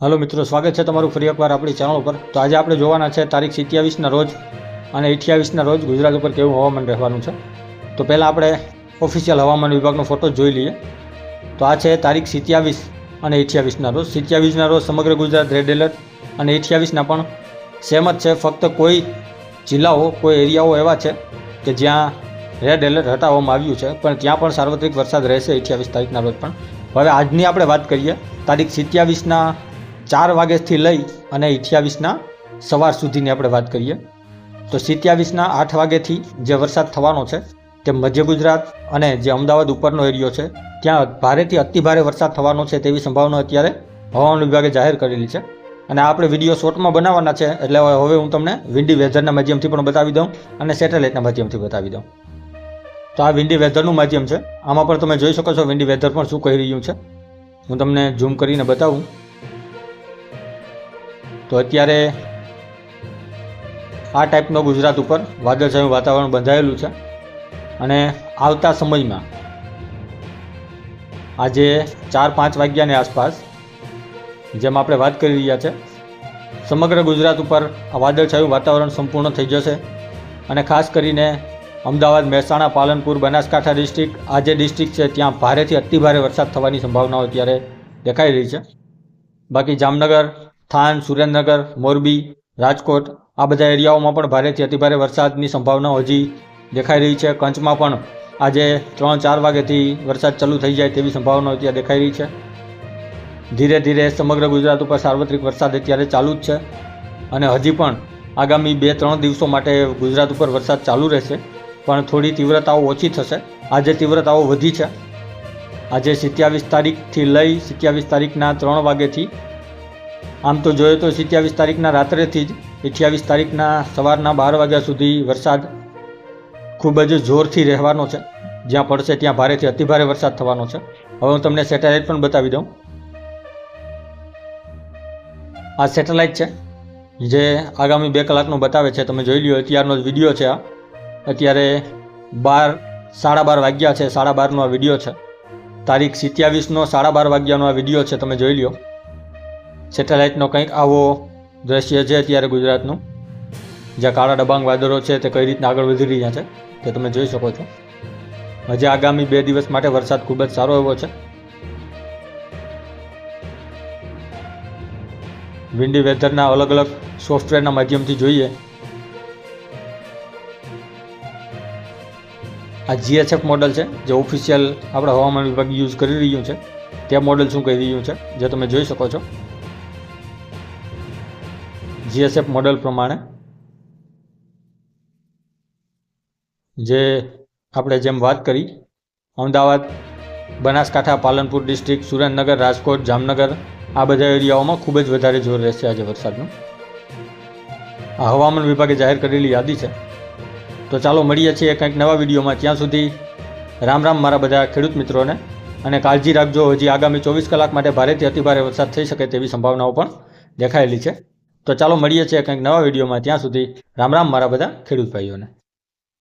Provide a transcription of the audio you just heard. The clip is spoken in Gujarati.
હાલો મિત્રો, સ્વાગત છે તમારું ફરી એકવાર આપણી ચેનલ ઉપર. તો આજે આપણે જોવાના છે તારીખ સિત્યાવીસના રોજ અને અઠ્યાવીસના રોજ ગુજરાત ઉપર કેવું હવામાન રહેવાનું છે. તો પહેલાં આપણે ઓફિશિયલ હવામાન વિભાગનો ફોટો જોઈ લઈએ. તો આ છે તારીખ સિત્યાવીસ અને અઠ્યાવીસના રોજ. સિત્યાવીસના રોજ સમગ્ર ગુજરાત રેડ એલર્ટ અને અઠ્યાવીસના પણ સેમ જ છે. ફક્ત કોઈ જિલ્લાઓ, કોઈ એરિયાઓ એવા છે કે જ્યાં રેડ એલર્ટ હટાવવામાં આવ્યું છે. પણ ત્યાં પણ સાર્વત્રિક વરસાદ રહેશે અઠ્યાવીસ તારીખના રોજ પણ. હવે આજની આપણે વાત કરીએ તારીખ સિત્યાવીસના ચાર વાગ્યાથી લઈ અને અઠ્યાવીસના સવાર સુધીની આપણે વાત કરીએ, તો સિત્યાવીસના આઠ વાગ્યાથી જે વરસાદ થવાનો છે, તે મધ્ય ગુજરાત અને જે અમદાવાદ ઉપરનો એરિયો છે, ત્યાં ભારેથી અતિભારે વરસાદ થવાનો છે તેવી સંભાવના અત્યારે હવામાન વિભાગે જાહેર કરેલી છે. અને આપણે વીડિયો શોર્ટમાં બનાવવાના છે, એટલે હવે હું તમને વિન્ડી વેધરના માધ્યમથી પણ બતાવી દઉં અને સેટેલાઇટના માધ્યમથી બતાવી દઉં. તો આ વિન્ડી વેધરનું માધ્યમ છે, આમાં પણ તમે જોઈ શકો છો વિન્ડી વેધર પણ શું કહી રહ્યું છે. હું તમને ઝૂમ કરીને બતાવું. તો અત્યારે આ ટાઈપનો ગુજરાત ઉપર વાદળછાયું વાતાવરણ બંધાયેલું છે. અને આવતા સમયમાં આજે ચાર પાંચ વાગ્યાની આસપાસ જેમ આપણે વાત કરી રહ્યા છે, સમગ્ર ગુજરાત ઉપર આ વાદળછાયું વાતાવરણ સંપૂર્ણ થઈ જશે. અને ખાસ કરીને અમદાવાદ, મહેસાણા, પાલનપુર, બનાસકાંઠા ડિસ્ટ્રિક્ટ, આ જે ડિસ્ટ્રિક્ટ છે ત્યાં ભારેથી અતિભારે વરસાદ થવાની સંભાવનાઓ અત્યારે દેખાઈ રહી છે. બાકી જામનગર થાન, સુરેન્દ્રનગર, મોરબી, રાજકોટ આ બધા એરિયાઓમાં પણ ભારેથી અતિભારે વરસાદની સંભાવનાઓ હજી દેખાઈ રહી છે. કચ્છમાં પણ આજે ત્રણ ચાર વાગ્યાથી વરસાદ ચાલુ થઈ જાય તેવી સંભાવનાઓ અત્યારે દેખાઈ રહી છે. ધીરે ધીરે સમગ્ર ગુજરાત ઉપર સાર્વત્રિક વરસાદ અત્યારે ચાલુ જ છે અને હજી પણ આગામી બે ત્રણ દિવસો માટે ગુજરાત ઉપર વરસાદ ચાલુ રહેશે. પણ થોડી તીવ્રતાઓ ઓછી થશે. આજે તીવ્રતાઓ વધી છે. આજે સિત્યાવીસ તારીખથી લઈ સિત્યાવીસ તારીખના ત્રણ વાગ્યાથી આમ તો જોઈએ તો સિત્યાવીસ તારીખના રાત્રેથી જ અઠ્યાવીસ તારીખના સવારના બાર વાગ્યા સુધી વરસાદ ખૂબ જ જોરથી રહેવાનો છે. જ્યાં પડશે ત્યાં ભારેથી અતિભારે વરસાદ થવાનો છે. હવે હું તમને સેટેલાઇટ પણ બતાવી દઉં. આ સેટેલાઇટ છે. જે આગામી બે કલાકનું બતાવે છે. તમે જોઈ લ્યો, અત્યારનો જ વીડિયો છે આ. અત્યારે બાર સાડા બાર વાગ્યા છે. સાડા બારનો આ વીડિયો છે. તારીખ સિત્યાવીસનો સાડા બાર વાગ્યાનો આ વીડિયો છે. તમે જોઈ લ્યો. સેટેલાઇટનો કંઈક આવો દ્રશ્ય છે અત્યારે ગુજરાતનું. જ્યાં કાળા ડબાંગ વાદળો છે તે કઈ રીતના આગળ વધી રહ્યા છે તે તમે જોઈ શકો છો. હજી આગામી બે દિવસ માટે વરસાદ ખૂબ જ સારો એવો છે. વિન્ડી વેધરના અલગ અલગ સોફ્ટવેરના માધ્યમથી જોઈએ. આ જીએસએફ મોડલ છે જે ઓફિશિયલ આપણા હવામાન વિભાગ યુઝ કરી રહ્યું છે. તે મોડલ શું કહી રહ્યું છે જે તમે જોઈ શકો છો. જીએસએફ મોડલ પ્રમાણે, જે આપણે જેમ વાત કરી, અમદાવાદ, બનાસકાંઠા, પાલનપુર ડિસ્ટ્રિક્ટ સુરેન્દ્રનગર, રાજકોટ, જામનગર, આ બધા એરિયાઓમાં ખૂબ જ વધારે જોર રહેશે આજે વરસાદનું. આ હવામાન વિભાગે જાહેર કરેલી યાદી છે. તો ચાલો મળીએ છીએ કંઈક નવા વિડીયોમાં. ત્યાં સુધી રામ રામ મારા બધા ખેડૂત મિત્રોને અને કાળજી રાખજો. હજી આગામી ચોવીસ કલાક માટે ભારેથી અતિભારે વરસાદ થઈ શકે તેવી સંભાવનાઓ પણ દેખાયેલી છે. તો ચાલો મળીએ છીએ કંઈક નવા વિડીયોમાં. ત્યાં સુધી રામ રામ મારા બધા ખેડૂત ભાઈઓને.